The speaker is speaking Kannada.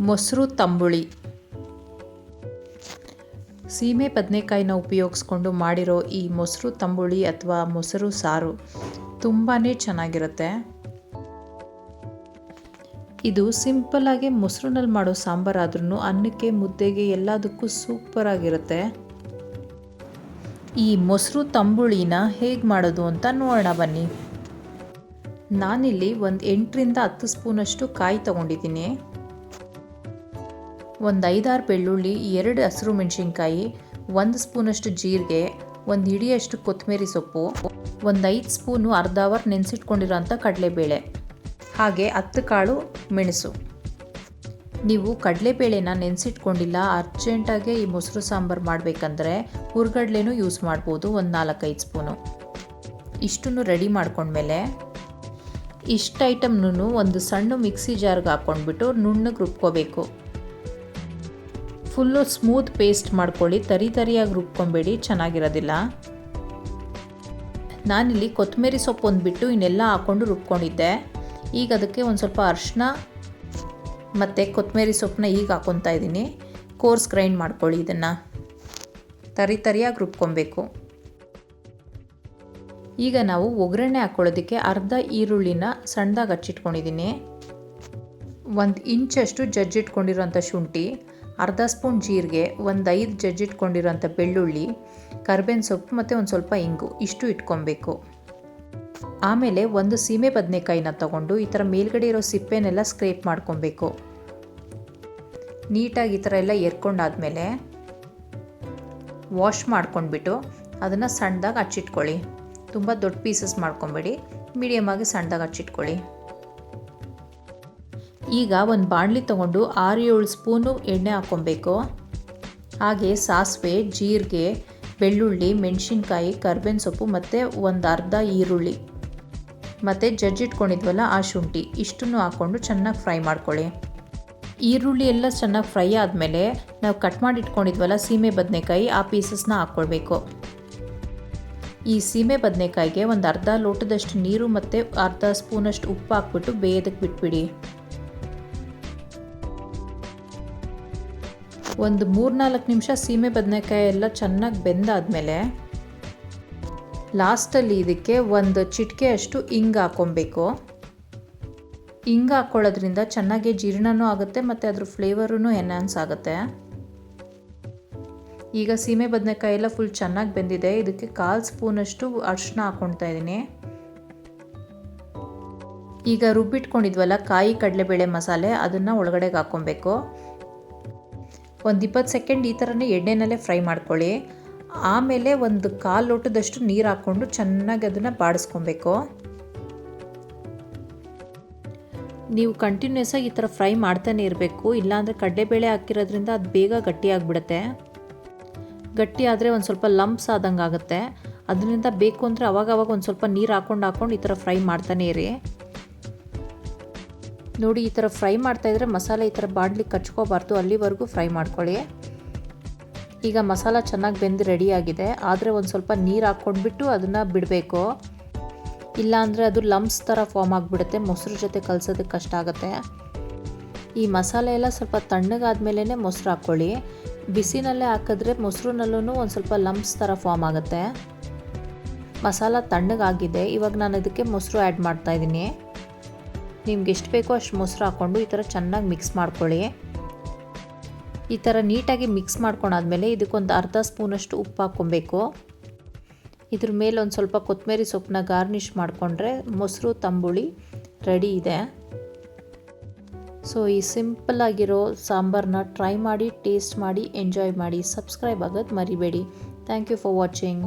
ಮೊಸರು ತಂಬುಳಿ. ಸೀಮೆ ಬದನೆಕಾಯಿನ ಉಪಯೋಗಿಸ್ಕೊಂಡು ಮಾಡಿರೋ ಈ ಮೊಸರು ತಂಬುಳಿ ಅಥವಾ ಮೊಸರು ಸಾರು ತುಂಬಾ ಚೆನ್ನಾಗಿರುತ್ತೆ. ಇದು ಸಿಂಪಲ್ಲಾಗಿ ಮೊಸರಿನಲ್ಲಿ ಮಾಡೋ ಸಾಂಬಾರಾದ್ರೂ ಅನ್ನಕ್ಕೆ ಮುದ್ದೆಗೆ ಎಲ್ಲದಕ್ಕೂ ಸೂಪರಾಗಿರುತ್ತೆ ಈ ಮೊಸರು ತಂಬುಳಿನ ಹೇಗೆ ಮಾಡೋದು ಅಂತ ನೋಡೋಣ ಬನ್ನಿ. ನಾನಿಲ್ಲಿ ಒಂದು ಎಂಟರಿಂದ ಹತ್ತು ಸ್ಪೂನಷ್ಟು ಕಾಯಿ ತಗೊಂಡಿದ್ದೀನಿ. ಒಂದು ಐದಾರು ಬೆಳ್ಳುಳ್ಳಿ, ಎರಡು ಹಸಿರು ಮೆಣಸಿನ್ಕಾಯಿ, ಒಂದು ಸ್ಪೂನಷ್ಟು ಜೀರಿಗೆ, ಒಂದು ಹಿಡಿಯಷ್ಟು ಕೊತ್ತಂಬರಿ ಸೊಪ್ಪು, ಒಂದು ಐದು ಸ್ಪೂನು ಅರ್ಧ ಅವರ್ ನೆನೆಸಿಟ್ಕೊಂಡಿರೋಂಥ ಕಡಲೆಬೇಳೆ, ಹಾಗೆ ಹತ್ತು ಕಾಳು ಮೆಣಸು. ನೀವು ಕಡಲೆಬೇಳೆನ ನೆನೆಸಿಟ್ಕೊಂಡಿಲ್ಲ, ಅರ್ಜೆಂಟಾಗೆ ಈ ಮೊಸರು ಸಾಂಬಾರು ಮಾಡಬೇಕಂದ್ರೆ ಹುರ್ಗಡ್ಲೆನೂ ಯೂಸ್ ಮಾಡ್ಬೋದು, ಒಂದು ನಾಲ್ಕೈದು ಸ್ಪೂನು. ಇಷ್ಟನ್ನು ರೆಡಿ ಮಾಡ್ಕೊಂಡ್ಮೇಲೆ ಇಷ್ಟು ಐಟಮ್ನೂ ಒಂದು ಸಣ್ಣ ಮಿಕ್ಸಿ ಜಾರ್ಗೆ ಹಾಕ್ಕೊಂಡ್ಬಿಟ್ಟು ನುಣ್ಣಗೆ ರುಬ್ಕೋಬೇಕು. ಫುಲ್ಲು ಸ್ಮೂತ್ ಪೇಸ್ಟ್ ಮಾಡ್ಕೊಳ್ಳಿ, ತರಿ ತರಿಯಾಗಿ ರುಬ್ಕೊಬೇಡಿ, ಚೆನ್ನಾಗಿರೋದಿಲ್ಲ. ನಾನಿಲ್ಲಿ ಕೊತ್ತಂಬರಿ ಸೊಪ್ಪು ಒಂದ್ಬಿಟ್ಟು ಇನ್ನೆಲ್ಲ ಹಾಕ್ಕೊಂಡು ರುಬ್ಕೊಂಡಿದ್ದೆ. ಈಗ ಅದಕ್ಕೆ ಒಂದು ಸ್ವಲ್ಪ ಅರಿಶಿನ ಮತ್ತು ಕೊತ್ತಂಬರಿ ಸೊಪ್ಪನ್ನ ಈಗ ಹಾಕ್ಕೊತಾ ಇದ್ದೀನಿ. ಕೋರ್ಸ್ ಗ್ರೈಂಡ್ ಮಾಡ್ಕೊಳ್ಳಿ ಇದನ್ನು. ತರಿ ತರಿಯಾಗಿ ರುಬ್ಕೊಬೇಕು. ಈಗ ನಾವು ಒಗ್ಗರಣೆ ಹಾಕ್ಕೊಳ್ಳೋದಕ್ಕೆ ಅರ್ಧ ಈರುಳ್ಳಿನ ಸಣ್ಣದಾಗಿ ಹಚ್ಚಿಟ್ಕೊಂಡಿದ್ದೀನಿ. ಒಂದು ಇಂಚಷ್ಟು ಜಜ್ಜಿಟ್ಕೊಂಡಿರೋಂಥ ಶುಂಠಿ. ಅರ್ಧ ಸ್ಪೂನ್ ಜೀರಿಗೆ, ಒಂದು ಐದು ಜಜ್ಜಿಟ್ಕೊಂಡಿರೋಂಥ ಬೆಳ್ಳುಳ್ಳಿ, ಕರ್ಬೇವಿನ ಸೊಪ್ಪು ಮತ್ತು ಒಂದು ಸ್ವಲ್ಪ ಇಂಗು, ಇಷ್ಟು ಇಟ್ಕೊಬೇಕು. ಆಮೇಲೆ ಒಂದು ಸೀಮೆ ಬದನೆಕಾಯಿನ ತಗೊಂಡು ಈ ಥರ ಮೇಲ್ಗಡೆ ಇರೋ ಸಿಪ್ಪೆನೆಲ್ಲ ಸ್ಕ್ರೇಪ್ ಮಾಡ್ಕೊಬೇಕು. ನೀಟಾಗಿ ಈ ಥರ ಎಲ್ಲ ಎರ್ಕೊಂಡಾದ್ಮೇಲೆ ವಾಶ್ ಮಾಡ್ಕೊಂಡ್ಬಿಟ್ಟು ಅದನ್ನು ಸಣ್ಣದಾಗಿ ಹಚ್ಚಿಟ್ಕೊಳ್ಳಿ. ತುಂಬ ದೊಡ್ಡ ಪೀಸಸ್ ಮಾಡ್ಕೊಬೇಡಿ. ಮೀಡಿಯಮಾಗಿ ಸಣ್ಣದಾಗಿ ಹಚ್ಚಿಟ್ಕೊಳ್ಳಿ. ಈಗ ಒಂದು ಬಾಣಲಿ ತೊಗೊಂಡು ಆರು ಏಳು ಸ್ಪೂನು ಎಣ್ಣೆ ಹಾಕ್ಕೊಬೇಕು ಹಾಗೆ ಸಾಸಿವೆ, ಜೀರಿಗೆ, ಬೆಳ್ಳುಳ್ಳಿ, ಮೆಣಸಿನ್ಕಾಯಿ, ಕರ್ಬೇವಿನ ಸೊಪ್ಪು ಮತ್ತು ಒಂದು ಅರ್ಧ ಈರುಳ್ಳಿ. ಮತ್ತು ಜಜ್ಜಿಟ್ಕೊಂಡಿದ್ವಲ್ಲ ಆ ಶುಂಠಿ, ಇಷ್ಟನ್ನು ಹಾಕ್ಕೊಂಡು ಚೆನ್ನಾಗಿ ಫ್ರೈ ಮಾಡ್ಕೊಳ್ಳಿ. ಈರುಳ್ಳಿ ಎಲ್ಲ ಚೆನ್ನಾಗಿ ಫ್ರೈ ಆದಮೇಲೆ ನಾವು ಕಟ್ ಮಾಡಿ ಇಟ್ಕೊಂಡಿದ್ವಲ್ಲ ಸೀಮೆ ಬದನೆಕಾಯಿ, ಆ ಪೀಸಸ್ನ ಹಾಕ್ಕೊಳ್ಬೇಕು ಈ ಸೀಮೆ ಬದನೆಕಾಯಿಗೆ ಒಂದು ಅರ್ಧ ಲೋಟದಷ್ಟು ನೀರು ಮತ್ತು ಅರ್ಧ ಸ್ಪೂನಷ್ಟು ಉಪ್ಪು ಹಾಕ್ಬಿಟ್ಟು ಬೇಯೋದಕ್ಕೆ ಬಿಟ್ಬಿಡಿ. ಒಂದು ಮೂರ್ನಾಲ್ಕು ನಿಮಿಷ ಸೀಮೆ ಬದನೆಕಾಯಿ ಎಲ್ಲ ಚೆನ್ನಾಗಿ ಬೆಂದಾದಮೇಲೆ ಲಾಸ್ಟಲ್ಲಿ ಇದಕ್ಕೆ ಒಂದು ಚಿಟಿಕೆ ಅಷ್ಟು ಹಿಂಗ್ ಹಾಕ್ಕೊಬೇಕು ಹಿಂಗ್ ಹಾಕ್ಕೊಳ್ಳೋದ್ರಿಂದ ಚೆನ್ನಾಗಿ ಜೀರ್ಣನೂ ಆಗುತ್ತೆ ಮತ್ತು ಅದ್ರ ಫ್ಲೇವರೂ ಎನ್ಹಾನ್ಸ್ ಆಗುತ್ತೆ. ಈಗ ಸೀಮೆ ಬದನೆಕಾಯಿ ಎಲ್ಲ ಫುಲ್ ಚೆನ್ನಾಗಿ ಬೆಂದಿದೆ. ಇದಕ್ಕೆ ಕಾಲು ಸ್ಪೂನಷ್ಟು ಅರಿಶಿನ ಹಾಕ್ಕೊಳ್ತಾ ಇದ್ದೀನಿ. ಈಗ ರುಬ್ಬಿಟ್ಕೊಂಡಿದ್ವಲ್ಲ ಕಾಯಿ ಕಡಲೆಬೇಳೆ ಮಸಾಲೆ, ಅದನ್ನು ಒಳಗಡೆಗೆ ಹಾಕ್ಕೊಬೇಕು ಒಂದು ಇಪ್ಪತ್ತು ಸೆಕೆಂಡ್ ಈ ಥರನೇ ಎಣ್ಣೆನಲ್ಲೇ ಫ್ರೈ ಮಾಡ್ಕೊಳ್ಳಿ. ಆಮೇಲೆ ಒಂದು ಕಾಲು ಲೋಟದಷ್ಟು ನೀರು ಹಾಕ್ಕೊಂಡು ಚೆನ್ನಾಗಿ ಅದನ್ನು ಬಾಡಿಸ್ಕೊಬೇಕು. ನೀವು ಕಂಟಿನ್ಯೂಸ್ ಆಗಿ ಈ ಥರ ಫ್ರೈ ಮಾಡ್ತಾನೆ ಇರಬೇಕು. ಇಲ್ಲಾಂದರೆ ಕಡಲೆಬೇಳೆ ಹಾಕಿರೋದ್ರಿಂದ ಅದು ಬೇಗ ಗಟ್ಟಿಯಾಗಿಬಿಡುತ್ತೆ ಗಟ್ಟಿ ಆದರೆ ಒಂದು ಸ್ವಲ್ಪ ಲಂಪ್ಸ್ ಆದಂಗೆ ಆಗುತ್ತೆ ಅದರಿಂದ ಬೇಕು ಅಂದರೆ ಅವಾಗವಾಗ ಒಂದು ಸ್ವಲ್ಪ ನೀರು ಹಾಕ್ಕೊಂಡು ಹಾಕ್ಕೊಂಡು ಈ ಥರ ಫ್ರೈ ಮಾಡ್ತಾನೆ ಇರಿ. ನೋಡಿ ಈ ಥರ ಫ್ರೈ ಮಾಡ್ತಾಯಿದ್ರೆ ಮಸಾಲೆ ಈ ಥರ ಬಾಣ್ಲಿಗೆ ಕಚ್ಕೋಬಾರ್ದು, ಅಲ್ಲಿವರೆಗೂ ಫ್ರೈ ಮಾಡ್ಕೊಳ್ಳಿ. ಈಗ ಮಸಾಲ ಚೆನ್ನಾಗಿ ಬೆಂದು ರೆಡಿಯಾಗಿದೆ ಆದರೆ ಒಂದು ಸ್ವಲ್ಪ ನೀರು ಹಾಕ್ಕೊಂಡ್ಬಿಟ್ಟು ಅದನ್ನು ಬಿಡಬೇಕು. ಇಲ್ಲಾಂದರೆ ಅದು ಲಮ್ಸ್ ಥರ ಫಾರ್ಮ್ ಆಗಿಬಿಡುತ್ತೆ, ಮೊಸರು ಜೊತೆ ಕಲಸೋದಕ್ಕೆ ಕಷ್ಟ ಆಗುತ್ತೆ. ಈ ಮಸಾಲೆ ಎಲ್ಲ ಸ್ವಲ್ಪ ತಣ್ಣಗಾದ್ಮೇಲೆ ಮೊಸರು ಹಾಕ್ಕೊಳ್ಳಿ. ಬಿಸಿನಲ್ಲೇ ಹಾಕಿದ್ರೆ ಮೊಸರಿನಲ್ಲೂ ಒಂದು ಸ್ವಲ್ಪ ಲಮ್ಸ್ ಥರ ಫಾರ್ಮ್ ಆಗುತ್ತೆ. ಮಸಾಲ ತಣ್ಣಗಾಗಿದೆ. ಇವಾಗ ನಾನು ಅದಕ್ಕೆ ಮೊಸರು ಆ್ಯಡ್ ಮಾಡ್ತಾಯಿದ್ದೀನಿ ನಿಮ್ಗೆ ಎಷ್ಟು ಬೇಕೋ ಅಷ್ಟು ಮೊಸರು ಹಾಕ್ಕೊಂಡು ಈ ಥರ ಚೆನ್ನಾಗಿ ಮಿಕ್ಸ್ ಮಾಡ್ಕೊಳ್ಳಿ. ಈ ಥರ ನೀಟಾಗಿ ಮಿಕ್ಸ್ ಮಾಡ್ಕೊಂಡಾದ್ಮೇಲೆ ಇದಕ್ಕೊಂದು ಅರ್ಧ ಸ್ಪೂನಷ್ಟು ಉಪ್ಪು ಹಾಕ್ಕೊಬೇಕು. ಇದ್ರ ಮೇಲೆ ಒಂದು ಸ್ವಲ್ಪ ಕೊತ್ತಂಬರಿ ಸೊಪ್ಪನ್ನ ಗಾರ್ನಿಷ್ ಮಾಡಿಕೊಂಡ್ರೆ ಮೊಸರು, ತಂಬುಳಿ ರೆಡಿ ಇದೆ. ಸೊ ಈ ಸಿಂಪಲ್ ಆಗಿರೋ ಸಾಂಬಾರನ್ನ ಟ್ರೈ ಮಾಡಿ ಟೇಸ್ಟ್ ಮಾಡಿ ಎಂಜಾಯ್ ಮಾಡಿ ಸಬ್ಸ್ಕ್ರೈಬ್ ಆಗೋದು ಮರಿಬೇಡಿ. Thank you for watching